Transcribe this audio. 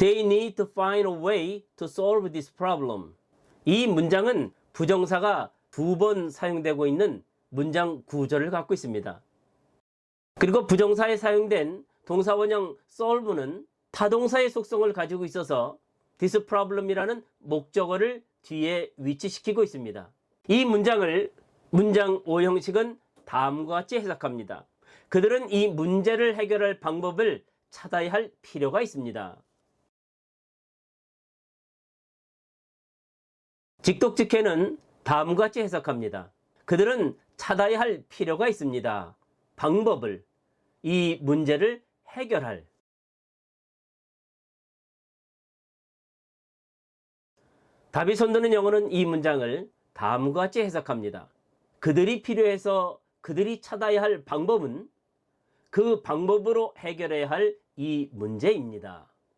They need to find a way to solve this problem. 이 문장은 부정사가 두 번 사용되고 있는 문장 구조를 갖고 있습니다. 그리고 부정사에 사용된 동사 원형 solve는 타동사의 속성을 가지고 있어서 this problem이라는 목적어를 뒤에 위치시키고 있습니다. 이 문장을 문장 5형식은 다음과 같이 해석합니다. 그들은 이 문제를 해결할 방법을 찾아야 할 필요가 있습니다. 직독직해는 다음과 같이 해석합니다. 그들은 찾아야 할 필요가 있습니다. 방법을, 이 문제를 해결할. 답이 손드는 영어는 이 문장을 다음과 같이 해석합니다. 그들이 필요해서 그들이 찾아야 할 방법은 그 방법으로 해결해야 할 이 문제입니다.